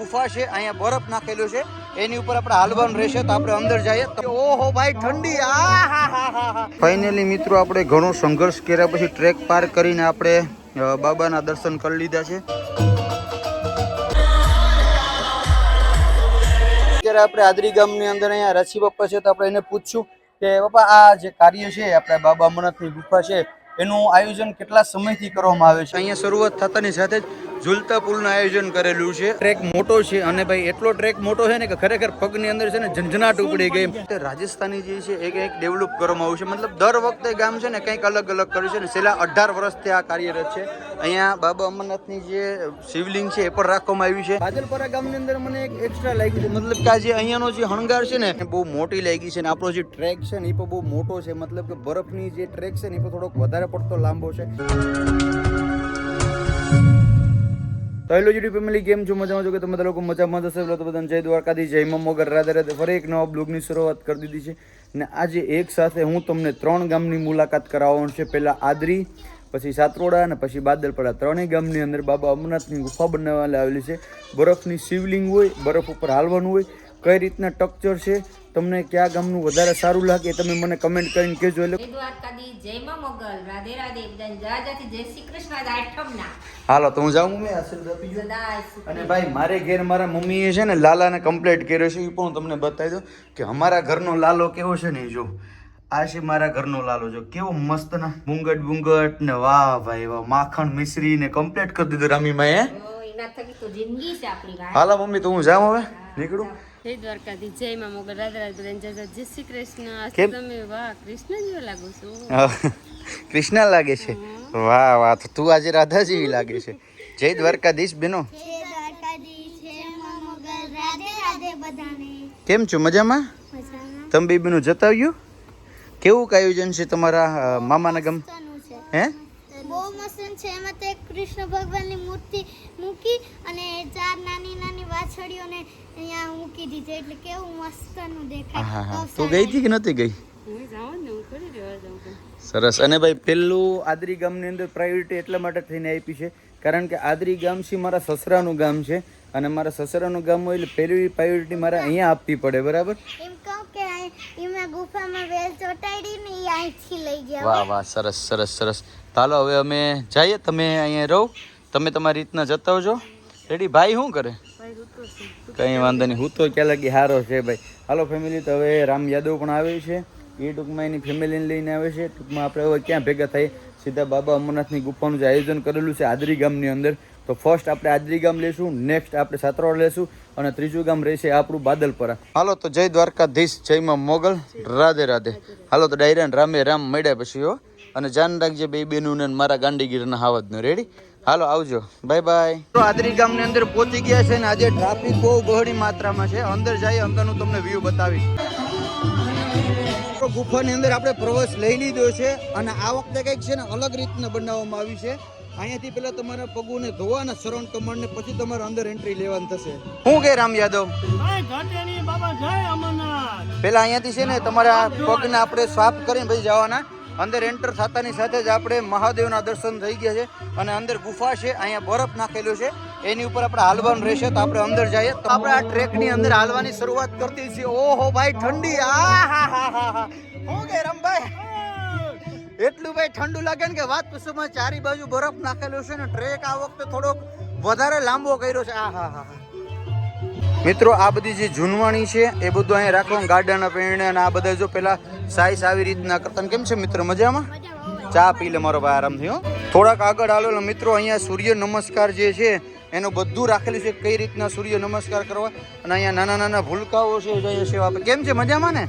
ગુફા છે, અહીંયા બરફ નાખેલો છે. એની ઉપર આપણે હાલવાનું રહેશે તો આપણે અંદર જઈએ. ઓહો ભાઈ, ઠંડી. ફાઇનલી મિત્રો, આપણે ઘણો સંઘર્ષ કર્યા પછી ટ્રેક પાર કરીને આપણે બાબાના દર્શન કરી લીધા છે. અત્યારે આપણે આદરી ગામની અંદર અહીંયા રસી બાપા છે તો આપણે એને પૂછશું કે, બાપા, આ જે કાર્ય છે, આપણે બાબા અમરનાથની ગુફા છે, એનું આયોજન કેટલા સમયથી કરવામાં આવે છે? અહીંયા શરૂઆત થતાની સાથે જ ઝૂલતા પુલનું આયોજન કરેલું છે. ટ્રેક મોટો છે અને ભાઈ એટલો ટ્રેક મોટો છે ને કે ખરેખર પગની અંદર છે ને ઝંઝનાટ ઉપડી ગઈ. રાજસ્થાની જે છે એ કંઈક ડેવલપ કરવામાં આવ્યું છે. મતલબ દર વખતે ગામ છે ને કંઈક અલગ અલગ કર્યું છે ને છેલ્લા અઢાર વર્ષથી આ કાર્યરત છે. અહીંયા બાબા અમરનાથની જે શિવલિંગ છે એ પણ રાખવામાં આવ્યું છે. બાદલપરા ગામની અંદર મને એક એક્સ્ટ્રા લાગી છે. મતલબ કે આ જે અહીંયાનો જે હણગાર છે ને એ બહુ મોટી લાગી છે ને આપણો જે ટ્રેક છે ને એ પણ બહુ મોટો છે. મતલબ કે બરફની જે ટ્રેક છે ને એ પણ થોડોક વધારે પડતો લાંબો છે. તો હેલો યુટ્યુબ ફેમિલી કેમ છો? મજામાં છો કે તમે લોકો મજામાં જશે તો બધાને જય દ્વારકાથી જય મોગર રાધે રાધે ફરી એક નવા બ્લોગની શરૂઆત કરી દીધી છે. ને આજે એક સાથે હું તમને ત્રણ ગામની મુલાકાત કરાવવાનું છે. પહેલાં આદરી, પછી સાતરોડા અને પછી બાદલપડા. ત્રણેય ગામની અંદર બાબા અમરનાથની ગુફા બનાવવામાં આવેલી છે. બરફની શિવલિંગ હોય, બરફ ઉપર હાલવાનું હોય કઈ રીતના ટક્ચર છે? તમને કયા ગામનું વધારે સારું લાગે એ તમે મને કમેન્ટ કરીને કહેજો એટલે દ્વારકાધી જય માં મોગલ રાધે રાધે બધાને જય જય શ્રી કૃષ્ણ આઠમના. હાલો તો હું જાઉં મમ્મી આશીર્વાદ આપી. અને ભાઈ મારે ઘેર મારા મમ્મીએ છે ને લાલાને કમ્પ્લેટ કર્યો છે એ પણ હું તમને બતાવી દઉં કે અમારા ઘરનો લાલો કેવો છે ને એ જો. આ છે મારા ઘરનો લાલો જો. કેવો મસ્ત ના બુંગટ બુંગટ ને વાહ ભાઈ વાહ માખણ મિશ્રી ને કમ્પ્લેટ કરી દીધું રામીમાં વાત. હાલો મમ્મી તો હું જાઉં હવે? નીકળું? જય દ્વારકાધી જય માં મોગલ. રાધા રાધા બધાને જય જય જય શ્રી કૃષ્ણ. આજે તમે વાહ કૃષ્ણ જેવા લાગો છો. હા, કૃષ્ણા લાગે છે. વાહ વાહ તો તું આજે રાધા જેવી લાગે છે. જય દ્વારકાધીશ બેનો. કેમ છો? મજામાં? મજામાં. તમે બેબીનું જતાવ્યું કેવું આયોજન છે તમારા મામાના ગામ? હે? બહુ મસ્ત છે. એમાં તે કૃષ્ણ ભગવાનની મૂર્તિ મૂકી અને ચાર નાની નાની વાછડીઓને અહીંયા મૂકી દીધી. એટલે કેવું મસ્તનું દેખાય. તું ગઈ હતી કે નહોતી ગઈ. સરસ. અને ભાઈ પેલું આદરી ગામની અંદર પ્રાયોરિટી એટલા માટે થઈને આપી છે કારણ કે આદરી ગામ છે મારા સસરાનું ગામ છે. અને મારા સસરાનું ગામ હોય એટલે પહેલી પ્રાયોરિટી મારે અહીંયા આપવી પડે બરાબર? એમ વાહ વાહ, સરસ સરસ સરસ. ચાલો, હવે અમે જઈએ. તમે અહીંયા રહો. તમે તમારી રીતના જતા હોજો. રેડી ભાઈ શું કરે? કંઈ વાંધો નહીં. હું તો ક્યાં લાગી હારો છે ભાઈ. હાલો ફેમિલી તો હવે રામ યાદવ પણ આવે છે. એ ટૂંકમાં એની ફેમિલીને લઈને આવે છે. ટૂંકમાં આપણે હવે ક્યાં ભેગા થઈ સીધા બાબા અમરનાથની ગુફાનું જે આયોજન કરેલું છે, આદરી ગામની અંદર. તો ફર્સ્ટ આપણે આદરી ગામ લેશું નેક્સ્ટ આપણે સાતરોડ લેશું અને ત્રીજું ગામ રહેશે આપણું બાદલપરા. હાલો તો જય દ્વારકાધીશ જયમાં મોગલ રાધે રાધે. હાલો તો ડાયરાન રામે રામ મળ્યા પછી હો. અને જાન રાખજે બે બેનું ને મારા ગાંડીગીરના હાવજનું. રેડી હાલો આવજો. બાય બાય તો આદરી ગામની અંદર પહોંચી ગયા છે ને આજે ટ્રાફિક બહુ બહોળી માત્રામાં છે. અંદર જઈએ અંદરનું તમને વ્યૂ બતાવી ગુફાની અંદર આપણે પ્રવેશ લઈ લીધો છે અને આ વખતે કંઈક છે ને અલગ રીતના બનાવવામાં આવી છે. અહીંયાથી પેલા તમારા પગોને ધોવાના શરણ કમળને પછી તમારે અંદર એન્ટ્રી લેવાની થશે. શું કે રામ યાદવ? પેલા અહીંયાથી છે ને તમારા પગને આપણે સાફ કરીને પછી જવાના. અંદર એન્ટર થતાની સાથે જ આપણે મહાદેવના દર્શન થઈ ગયા છે અને અંદર ગુફા છે અહીંયા બરફ નાખેલો છે. એની ઉપર આપણે હાલવાનું રહેશે તો આપણે અંદર જઈએ. તો આપણે આ ટ્રેકની અંદર હાલવાની શરૂઆત કરતી છીએ. ઓહો ભાઈ ઠંડી. આ હા હા હા હા. શું કે રમભાઈ? એટલું ભાઈ ઠંડુ લાગે ને કે વાત પુસ્તકમાં ચારી બાજુ બરફ નાખેલું છે ને ટ્રેક આ વખતે થોડોક વધારે લાંબો કર્યો છે. આ હા હા. મિત્રો આ બધી જે જૂનવાણી છે એ બધું અહીંયા રાખવાનું ગાર્ડન પેણ અને આ બધા જો પેલા સાઈઝ આવી રીતના કરતા. કેમ છે મિત્રો મજામાં? ચા પી લે મારો ભાઈ આરામથી હો. થોડાક આગળ આવેલો મિત્રો અહીંયા સૂર્ય નમસ્કાર જે છે એનું બધું રાખેલું છે કઈ રીતના સૂર્ય નમસ્કાર કરવા અને અહીંયા નાના નાના ભૂલકાઓ છે કેમ છે મજામાં ને?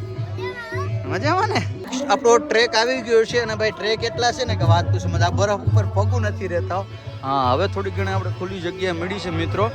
મજામાં ને? આપણો ટ્રેક આવી ગયો છે અને ભાઈ ટ્રેક એટલા છે ને કે વાત પૂછો મજા બરફ ઉપર પગું નથી રહેતા હા. હવે થોડી ઘણી આપણે ખુલ્લી જગ્યા મળી છે મિત્રો.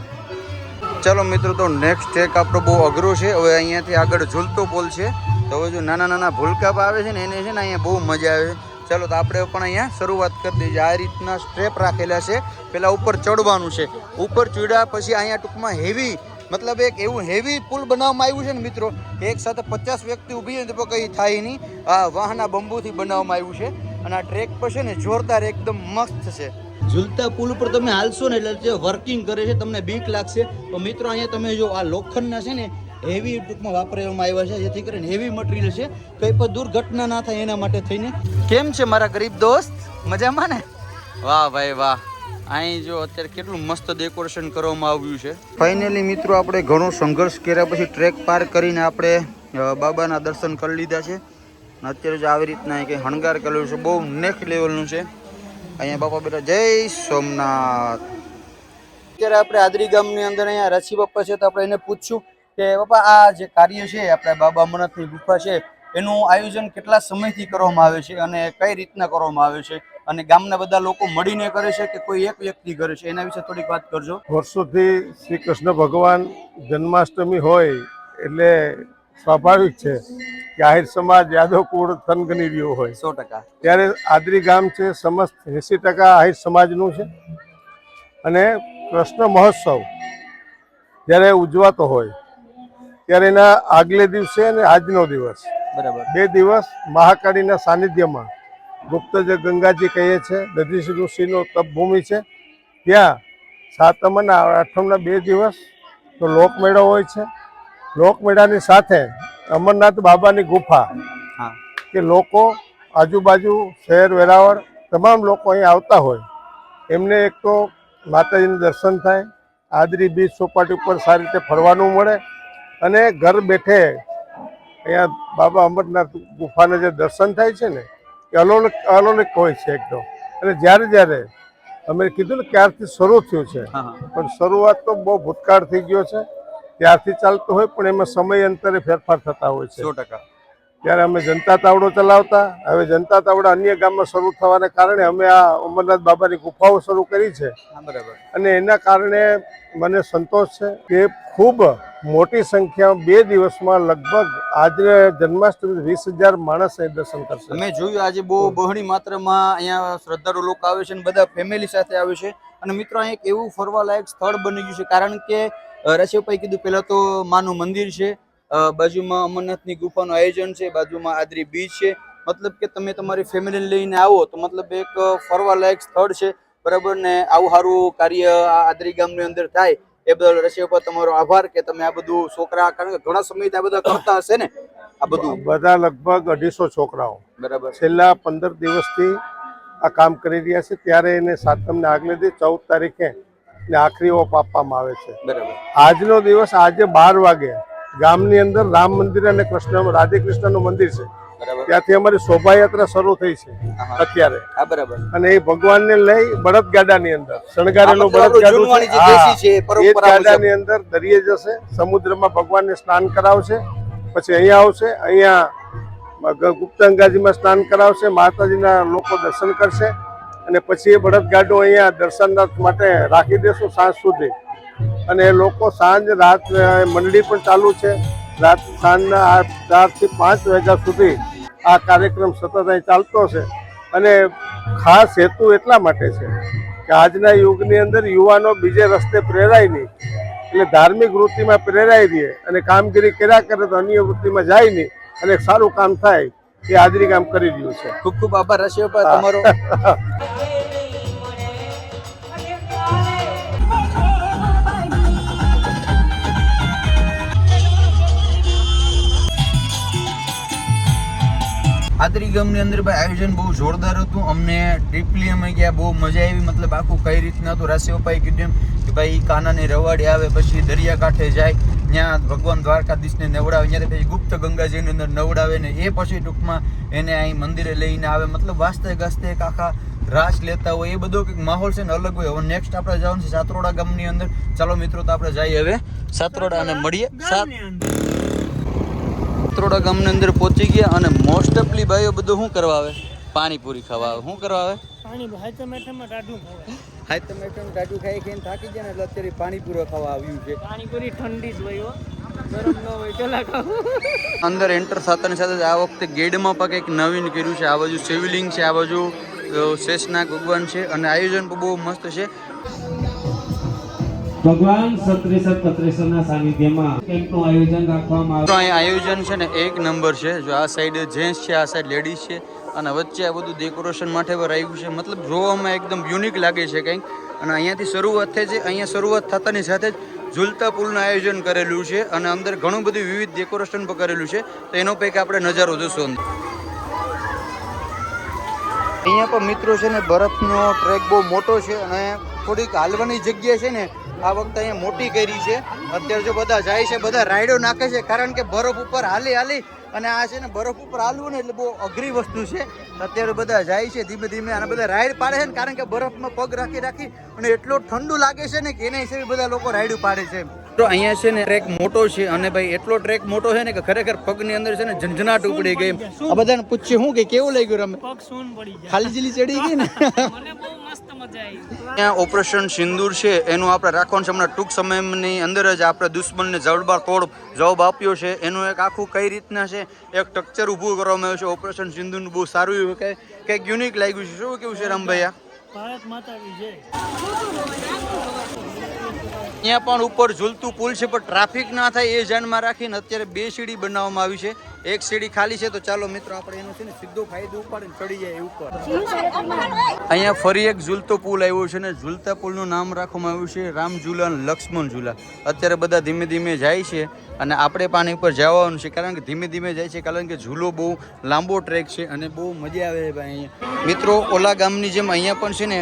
ચાલો મિત્રો, તો નેક્સ્ટ ટ્રેક આપણો બહુ અઘરો છે. હવે અહીંયાથી આગળ ઝૂલતો પોલ છે. તો હવે જો નાના નાના ભૂલકાપ આવે છે ને, એને છે ને અહીંયા બહુ મજા આવે. છે ચલો, તો આપણે પણ અહીંયા શરૂઆત કરી દઈએ. આ રીતના સ્ટ્રેપ રાખેલા છે. પેલા ઉપર ચડવાનું છે. ઉપર ચડ્યા પછી અહીંયા ટૂંકમાં હેવી મતલબ એક એવું હેવી પુલ બનાવવામાં આવ્યું છે ને મિત્રો એક સાથે પચાસ વ્યક્તિ ઊભી હોય તો કંઈ થાય નહીં. આ વાહના બંબુથી બનાવવામાં આવ્યું છે અને આ ટ્રેક પર છે ને જોરદાર એકદમ મસ્ત છે. ઝૂલતા પુલ ઉપર તમે હાલશો ને એટલે જે વર્કિંગ કરે છે તમને બીક લાગશે. તો મિત્રો અહીંયા તમે જો આ લોખંડના છે ને હેવી ટૂંકમાં વાપરવામાં આવ્યા છે જેથી કરીને હેવી મટીરિયલ છે. કંઈ પણ દુર્ઘટના ના થાય એના માટે થઈને. કેમ છે મારા ગરીબ દોસ્ત? મજામાં ને? વાહ ભાઈ વાહ. અહીં જો અત્યારે કેટલું મસ્ત ડેકોરેશન કરવામાં આવ્યું છે. ફાઇનલી મિત્રો, આપણે ઘણો સંઘર્ષ કર્યા પછી ટ્રેક પાર કરીને આપણે બાબાના દર્શન કરી લીધા છે. અત્યારે જો આવી રીતના કંઈ હણગાર કરેલું છે, બહુ નેક્સ્ટ લેવલનું છે. અહીંયા બાપા બેટા, જય સોમનાથ. અત્યારે આપણે આદરી ગામની અંદર અહીંયા રસી બાપા છે, તો આપણે એને પૂછશું કે, બાપા, આ જે કાર્ય છે, આપણે બાબા અમરનાથની ગુફા છે, એનું આયોજન કેટલા સમયથી કરવામાં આવે છે અને કઈ રીતના કરવામાં આવે છે? અને ગામના બધા લોકો મળીને કરે છે કે કોઈ એક વ્યક્તિ કરે છે? એના વિશે થોડીક વાત કરજો. વર્ષોથી શ્રી કૃષ્ણ ભગવાન જન્માષ્ટમી હોય એટલે સ્વાભાવિક છે કે આહિર સમાજ યાદવ કુળ થનગની રહ્યો હોય. સો ટકા. ત્યારે આદરી ગામ છે સમસ્ત એંસી ટકા આહિર સમાજનું છે. અને કૃષ્ણ મહોત્સવ જ્યારે ઉજવાતો હોય ત્યારે એના આગલે દિવસે અને આજનો દિવસ. બરાબર. બે દિવસ મહાકાળીના સાનિધ્યમાં ગુપ્ત જે ગંગાજી કહીએ છીએ દધીશ ઋષિનો તપભૂમિ છે ત્યાં સાતમ અને આઠમના બે દિવસ તો લોકમેળો હોય છે. લોકમેળાની સાથે અમરનાથ બાબાની ગુફા કે લોકો આજુબાજુ શહેર વેરાવળ તમામ લોકો અહીં આવતા હોય. એમને એક તો માતાજીનું દર્શન થાય આદરી બીચ ચોપાટી ઉપર સારી રીતે ફરવાનું મળે અને ઘર બેઠે અહીંયા બાબા અમરનાથ ગુફાના જે દર્શન થાય છે ને એ અલોલિક અલોલિક હોય છે એકદમ. અને જ્યારે જ્યારે અમે કીધું ને ક્યારથી શરૂ થયું છે પણ શરૂઆત તો બહુ ભૂતકાળ થઈ ગયો છે. ત્યારથી ચાલતો હોય પણ એમાં સમય અંતરે ફેરફાર થતા હોય છે. સો ટકા. ત્યારે અમે જનતા તાવડો ચલાવતા. હવે જનતા તાવડા અન્ય ગામમાં શરૂ થવાને કારણે અમે આ અમરનાથ બાબાની ગુફાઓ શરૂ કરી છે. બરાબર. અને એના કારણે મને સંતોષ છે કે ખૂબ મોટી સંખ્યામાં બે દિવસમાં લગભગ આજે જન્માષ્ટમી વીસ હજાર માણસ દર્શન કરશે. અમે જોયું આજે બહુ બહોળી માત્રામાં અહીંયા શ્રદ્ધાળુ લોકો આવે છે અને બધા ફેમિલી સાથે આવે છે. અને મિત્રો અહીં એક એવું ફરવાલાયક સ્થળ બની ગયું છે કારણ કે રસીભાઈ કીધું પહેલાં તો માનું મંદિર છે બાજુમાં અમરનાથની ગુફાનું આયોજન છે બાજુમાં આદરી બીચ છે. મતલબ કે તમે તમારી ફેમિલી લઈને આવો તો મતલબ એક ફરવાલાયક સ્થળ છે. બરાબર ને આવું સારું કાર્ય આદરી ગામની અંદર થાય. એ બદલ રશિયા તમારો આભાર કે તમે આ બધું છોકરા કારણ કે ઘણા સમયથી આ બધા કરતા હશે ને? આ બધું. બધા લગભગ અઢીસો છોકરાઓ. બરાબર. છેલ્લા પંદર દિવસથી આ કામ કરી રહ્યા છે. ત્યારે એને સાતમને આગલે દી ચૌદ તારીખે ને આખરી ઓપ આપવામાં આવે છે. બરાબર. આજનો દિવસ આજે બાર વાગે ગામની અંદર રામ મંદિર અને કૃષ્ણ રાધે કૃષ્ણનું મંદિર છે. ત્યાંથી અમારી શોભાયાત્રા શરૂ થઈ છે અત્યારે. બરાબર. અને એ ભગવાનને લઈ બળદગાડાની અંદર શણગારેલું બળદગાડું એ ગાડાની અંદર દરિયે જશે સમુદ્રમાં ભગવાનને સ્નાન કરાવશે પછી અહીંયા આવશે અહીંયા ગુપ્ત ગંગાજીમાં સ્નાન કરાવશે માતાજીના લોકો દર્શન કરશે અને પછી એ બળદગાડું અહીંયા દર્શનાર્થ માટે રાખી દેશું સાંજ સુધી. અને એ લોકો સાંજ રાત મંડળી પણ ચાલુ છે. રાત સાંજના ચારથી પાંચ વાગ્યા સુધી આ કાર્યક્રમ સતત અહીં ચાલતો છે અને ખાસ હેતુ એટલા માટે છે કે આજના યુગની અંદર યુવાનો બીજે રસ્તે પ્રેરાય નહીં. એટલે ધાર્મિક વૃત્તિમાં પ્રેરાઈ રહે અને કામગીરી કર્યા કરે તો અન્ય વૃત્તિમાં જાય નહીં. અને સારું કામ થાય એ હાજરી કામ કરી રહ્યું છે. ખૂબ ખૂબ આભાર હશે તમારો. આદરી ગામની અંદર ભાઈ આયોજન બહુ જોરદાર હતું. અમને ટ્રીપલી અમે ગયા, બહુ મજા આવી. મતલબ આખું કઈ રીતના હતું રાશિઓભાઈ કીધું કે ભાઈ કાનાને રવાડી આવે, પછી દરિયાકાંઠે જાય, ત્યાં ભગવાન દ્વારકાધીશને નવડાવે ત્યાં પછી ગુપ્ત ગંગાજીની અંદર નવડાવે ને એ પછી ટૂંકમાં એને અહીં મંદિરે લઈને આવે. મતલબ વાસ્તે ગાસ્તે એક આખા રાસ લેતા હોય, એ બધો કંઈક માહોલ છે ને અલગ હોય. હવે નેક્સ્ટ આપણે જવાનું છે સાતરોડા ગામની અંદર. ચાલો મિત્રો, તો આપણે જઈએ હવે. સાતરોડા અને મળીએ. સાત સાતરોડા ગામની અંદર પહોંચી ગયા અને મોસ્ટ ઓફલી ભાઈઓ બધું શું કરવા આવે પાણીપુરી ખાવા આવે શું કરવા આવે પાણી હાઈ ટમેટામાં ટાઢું ખવાય. હાઈ તમે એકદમ ટાટું ખાઈ ખાઈને થાકી ગયા ને એટલે અત્યારે પાણીપુરી ખાવા આવ્યું છે. પાણીપુરી ઠંડી જ હોય ગરમ ન હોય ખાવું. અંદર એન્ટર થતાની સાથે જ આ વખતે ગેડમાં પણ કંઈક નવીન કર્યું છે. આ બાજુ શિવલિંગ છે આ બાજુ શેષનાગ ભગવાન છે અને આયોજન પણ બહુ મસ્ત છે. ભગવાન સત્રેસર પત્રેસરના સાનિધ્યમાં કેમ્પનું આયોજન રાખવામાં આવ્યું. અહીં આયોજન છે ને એક નંબર છે. જો આ સાઈડ જેન્ટ્સ છે, આ સાઈડ લેડીઝ છે, અને વચ્ચે આ બધું ડેકોરેશન માટે આવ્યું છે. મતલબ જોવામાં એકદમ યુનિક લાગે છે કંઈક. અને અહીંયાથી શરૂઆત થઈ છે. અહીંયા શરૂઆત થતાની સાથે જ ઝૂલતા પુલનું આયોજન કરેલું છે અને અંદર ઘણું બધું વિવિધ ડેકોરેશન પણ કરેલું છે. તો એનો પૈકી આપણે નજારો જોશું અહીંયા પણ મિત્રો છે ને, બરફનો ટ્રેક બહુ મોટો છે અને થોડીક હાલવાની જગ્યા છે ને આ વખતે અહીંયા મોટી કરી છે. અત્યારે જો બધા જાય છે બધા રાઈડો નાખે છે કારણ કે બરફ ઉપર હાલી હાલી અને આ છે ને બરફ ઉપર હાલવું ને એટલે બહુ અઘરી વસ્તુ છે. અત્યારે બધા જાય છે ધીમે ધીમે અને બધા રાઈડ પાડે છે ને કારણ કે બરફમાં પગ રાખી રાખી અને એટલો ઠંડુ લાગે છે ને કે એના હિસાબે બધા લોકો રાઈડ પાડે છે. તો અહીંયા છે ને ટ્રેક મોટો છે અને ભાઈ એટલો ટ્રેક મોટો છે ને કે ખરેખર પગની અંદર છે ને ઝંઝનાટ ઉપડી ગઈ. આ બધાને પૂછ્યું શું કે કેવું લાગ્યું રમે પગ સૂન પડી ખાલી જીલી ચડી ગઈ ને? ત્યાં ઓપરેશન સિંદૂર છે એનું આપણે રાખવાનું છે. હમણાં ટૂંક સમયની અંદર જ આપણે દુશ્મનને જડબાર તોડ જવાબ આપ્યો છે. એનું એક આખું કઈ રીતના છે એક સ્ટ્રક્ચર ઊભું કરવામાં આવ્યું છે. ઓપરેશન સિંદૂરનું બહુ સારું એવું કે કંઈક યુનિક લાગ્યું છે. શું કેવું છે રામભાઈ ભારત માતા અહીંયા પણ ઉપર ઝૂલતું પુલ છે પણ ટ્રાફિક ના થાય એ ધ્યાનમાં રાખીને અત્યારે બે સીડી બનાવવામાં આવી છે. એક સીડી ખાલી છે, તો ચાલો મિત્રો આપણે એનો છે ને સીધો ફાયદો ઉપાડીને ચડી જાય ઉપર અહીંયા ફરી એક ઝૂલતો પુલ આવ્યો છે ને, ઝૂલતા પુલનું નામ રાખવામાં આવ્યું છે રામ ઝૂલા અને લક્ષ્મણ ઝૂલા. અત્યારે બધા ધીમે ધીમે જાય છે અને આપણે પાણી ઉપર જવાનું છે, કારણ કે ધીમે ધીમે જાય છે, કારણ કે ઝૂલો બહુ લાંબો ટ્રેક છે અને બહુ મજા આવે છે અહીંયા. મિત્રો, ઓલા ગામની જેમ અહીંયા પણ છે ને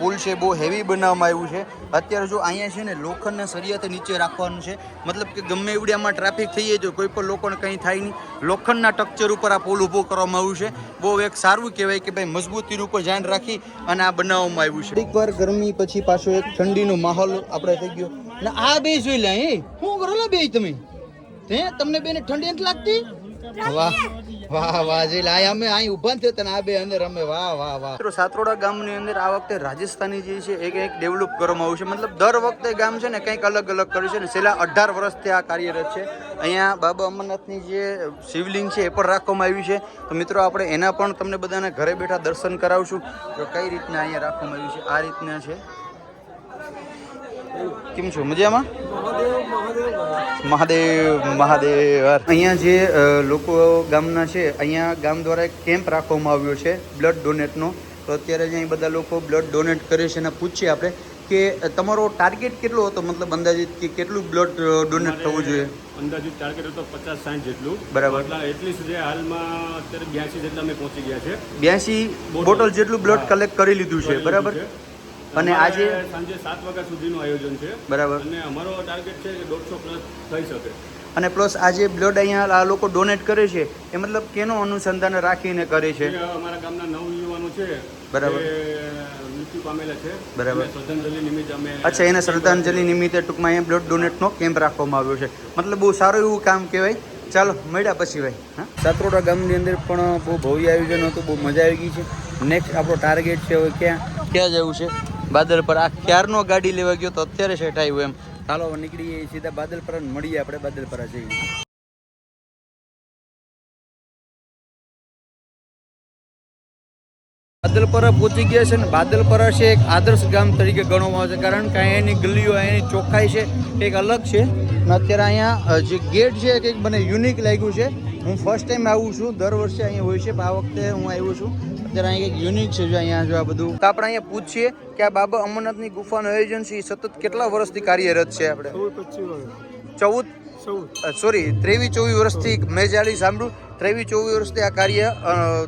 પુલ છે, બહુ હેવી બનાવવામાં આવ્યું છે. અત્યારે જો અહીંયા છે ને, લોખંડના સરિયાથી નીચે રાખવાનું છે. મતલબ કે ગમે એવડી આમાં ટ્રાફિક થઈ જાય કોઈ પણ લોકોને કંઈ થાય નહીં. લોખંડના ટક્ચર ઉપર આ પુલ ઊભો કરવામાં આવ્યું છે. બહુ એક સારું કહેવાય કે ભાઈ મજબૂતી ઉપર ધ્યાન રાખી અને આ બનાવવામાં આવ્યું છે. એક વાર ગરમી પછી પાછો એક ઠંડીનો માહોલ આપણે થઈ ગયો. ને આ બે જોઈ લે શું કરો લે બે તમે? હે તમને બેને ઠંડી નથી લાગતી? વાહ વાહ વાહ જે લાય અમે અહીં ઊભા થયો તને આ બે અંદર અમે વાહ વાહ વાહ. મિત્રો સાતરોડા ગામની અંદર આ વખતે રાજસ્થાની જે છે એ કંઈક ડેવલપ કરવામાં આવ્યું છે. મતલબ દર વખતે ગામ છે ને કંઈક અલગ અલગ કર્યું છે ને છેલ્લા અઢાર વર્ષથી આ કાર્યરત છે. અહીંયા બાબા અમરનાથની જે શિવલિંગ છે એ પણ રાખવામાં આવ્યું છે. તો મિત્રો, આપણે એના પણ તમને બધાને ઘરે બેઠા દર્શન કરાવશું. તો કઈ રીતના અહીંયા રાખવામાં આવ્યું છે? આ રીતના છે. કેમ છો? મજામાં? મહાદેવ મહાદેવ અહીંયા જે લોકો ગામના છે, અહીંયા ગામ દ્વારા એક કેમ્પ રાખવામાં આવ્યો છે, બ્લડ ડોનેટનો. તો અત્યારે જ અહીં બધા લોકો બ્લડ ડોનેટ કરે છે અને પૂછીએ આપણે. કે તમારો ટાર્ગેટ કેટલો હતો? મતલબ અંદાજિત કે કેટલું બ્લડ ડોનેટ થવું જોઈએ? અંદાજિત ટાર્ગેટ હતો પચાસ સાઠ જેટલું. બરાબર. એટલા એટલી સુધી હાલમાં અત્યારે બ્યાસી જેટલા અમે પહોંચી ગયા છે. બ્યાસી બોટલ. જેટલું બ્લડ કલેક્ટ કરી લીધું છે બરાબર? અને આજે સાંજે સાત વાગ્યા સુધીનું આયોજન છે. બરાબર. અને અમારો ટાર્ગેટ છે કે દોઢસો પ્લસ થઈ શકે. અને પ્લસ આ જે બ્લડ અહીંયા આ લોકો ડોનેટ કરે છે એ મતલબ કેનો અનુસંધાન રાખીને કરે છે? અમારા ગામના નવ યુવાનો છે. બરાબર. તે મૃત્યુ પામેલા છે. બરાબર. શ્રદ્ધાંજલિ નિમિત્તે અમે અચ્છા એને શ્રદ્ધાંજલિ નિમિત્તે ટૂંકમાં અહીંયા બ્લડ ડોનેટનો કેમ્પ રાખવામાં આવ્યો છે. મતલબ બહુ સારું એવું કામ કહેવાય. ચાલો મળ્યા પછી ભાઈ હા? સાતરોડા ગામની અંદર પણ બહુ ભવ્ય આયોજન હતું બહુ મજા આવી ગઈ છે. નેક્સ્ટ આપણો ટાર્ગેટ છે હવે ક્યાં? ક્યાં જવું છે? બાદલ પર. આ ક્યારનો ગાડી લેવા ગયો તો અત્યારે સેટ આવ્યું એમ. ચાલો હવે નીકળીએ સીધા બાદલ પર મળીએ આપણે બાદલ પર જઈએ બાદલપરા પહોંચી ગયા છે અને બાદલપરા છે એક આદર્શ ગામ તરીકે ગણવામાં આવે છે. કારણ કે અહીંયા એની ગલીઓ અહીંની ચોખ્ખાઈ છે એક અલગ છે. અને અત્યારે અહીંયા જે ગેટ છે કંઈક મને યુનિક લાગ્યું છે. હું ફર્સ્ટ ટાઈમ આવું છું દર વર્ષે અહીંયા હોય છે પણ આ વખતે હું આવ્યો છું. અત્યારે અહીંયા કંઈક યુનિક છે જો અહીંયા જો આ બધું. તો આપણે અહીંયા પૂછીએ કે આ બાબા અમરનાથની ગુફાનું આયોજન છે એ સતત કેટલા વર્ષથી કાર્યરત છે આપણે? ચૌદ સોરી ત્રેવીસ ચોવીસ વર્ષથી મેં જાળી સાંભળ્યું ત્રેવીસ, ચોવીસ વર્ષથી આ કાર્ય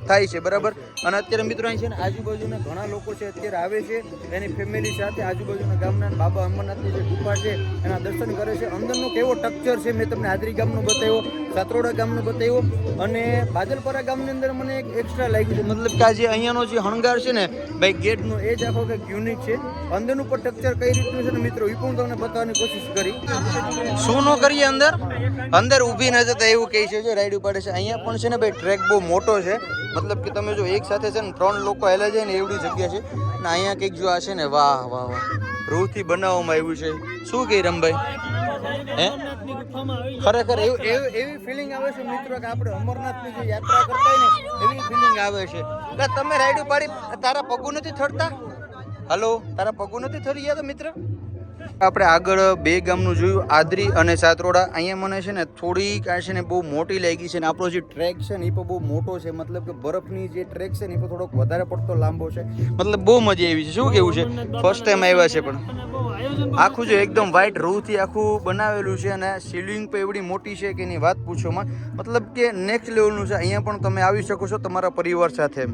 થાય છે, બરાબર? અને અત્યારે મિત્રો અહીં છે ને આજુબાજુના ઘણા લોકો છે, અત્યારે આવે છે, એની ફેમિલી સાથે આજુબાજુના ગામના બાબા અમરનાથની જે ગુફા છે, એના દર્શન કરે છે. અંદરનો કેવો ટક્ચર છે મેં તમને હાદરી ગામનો બતાવ્યો, સાત્રોડા ગામનો બતાવ્યો, અને બાદલપરા ગામની અંદર મને એક એક્સ્ટ્રા લાગ્યું છે. મતલબ કે આ જે અહીંયાનો જે હણગાર છે ને, ભાઈ, ગેટનો એ જ આખો કંઈક યુનિક છે. અંદરનું પણ ટક્ચર કઈ રીતનું છે ને મિત્રો, એ પણ તમને બતાવવાની કોશિશ કરી. શું નો કરીએ અંદર? અંદર ઊભી નજર તો એવું કહે છે, જો રાઈડ ઉપાડે છે. અહીંયા પણ છે ને ભાઈ, ટ્રેક બહુ મોટો છે. મતલબ કે તમે જો એક સાથે છે ને ત્રણ લોકો હેલા જાય ને એવડી જગ્યા છે. ને અહીંયા કંઈક જો આ છે ને, વાહ વાહ વાહ. રૂહથી બનાવવામાં આવ્યું છે. શું કહે રમભાઈ? હે? ખરેખર એવું એવું, એવી ફિલિંગ આવે છે મિત્રો કે આપણે અમરનાથની જે યાત્રા કરતા ને, એવી ફિલિંગ આવે છે. એટલે તમે રાઈડ ઉપાડી, તારા પગું નથી થડતા? હલો તારા પગું નથી થરી ગયા તો મિત્ર? આપણે આગળ બે ગામનું જોયું, આદરી અને સાતરોડા. અહીંયા મને છે ને થોડીક આ છે ને બહુ મોટી લાગી છે ને આપણો જે ટ્રેક છે ને એ પણ બહુ મોટો છે. મતલબ કે બરફની જે ટ્રેક છે ને એ પણ થોડોક વધારે પડતો લાંબો છે. મતલબ બહુ મજા આવી છે. શું કેવું છે? ફર્સ્ટ ટાઈમ આવ્યા છે પણ. આખું જો એકદમ વ્હાઈટ રૂથી આખું બનાવેલું છે અને સીલિંગ પણ એવડી મોટી છે કે એની વાત પૂછોમાં મતલબ કે નેક્સ્ટ લેવલનું છે. અહીંયા પણ તમે આવી શકો છો તમારા પરિવાર સાથે.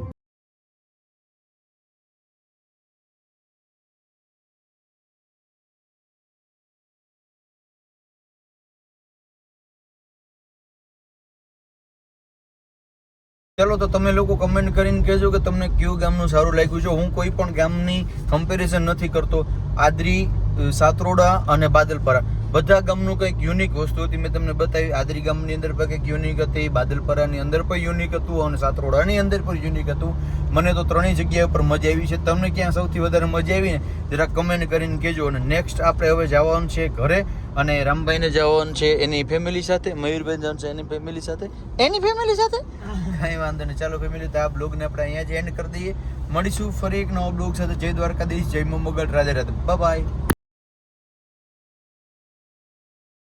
ચલો તો તમે લોકો કમેન્ટ કરીને કહેજો કે તમને કયું ગામનું સારું લાગ્યું છે. હું કોઈ પણ ગામની કમ્પેરિઝન નથી કરતો. આદરી સાતરોડા અને બાદલપરા. બધા ગામનું કંઈક યુનિક વસ્તુ હતી, મેં તમને બતાવી. આદરી ગામની અંદર પણ કંઈક યુનિક હતી, બાદલપરાની અંદર પણ યુનિક હતું અને સાતરોડાની અંદર પણ યુનિક હતું. મને તો ત્રણેય જગ્યા ઉપર મજા આવી છે. તમને ક્યાં સૌથી વધારે મજા આવી ને? જરા કમેન્ટ કરીને કહેજો. અને નેક્સ્ટ આપણે હવે જવાનું છે ઘરે અને રામભાઈને જવાનું છે એની ફેમિલી સાથે મયુરભાઈ જવાનું છે એની ફેમિલી સાથે. એની ફેમિલી સાથે? કાંઈ વાંધો નહીં. ચાલો ફેમિલી તો આ બ્લોગને આપણે અહીંયા જ એન્ડ કરી દઈએ. મળીશું ફરી એક નવો બ્લોગ સાથે. જય દ્વારકાધીશ, જય મોગલ રાધે રાધે. બાય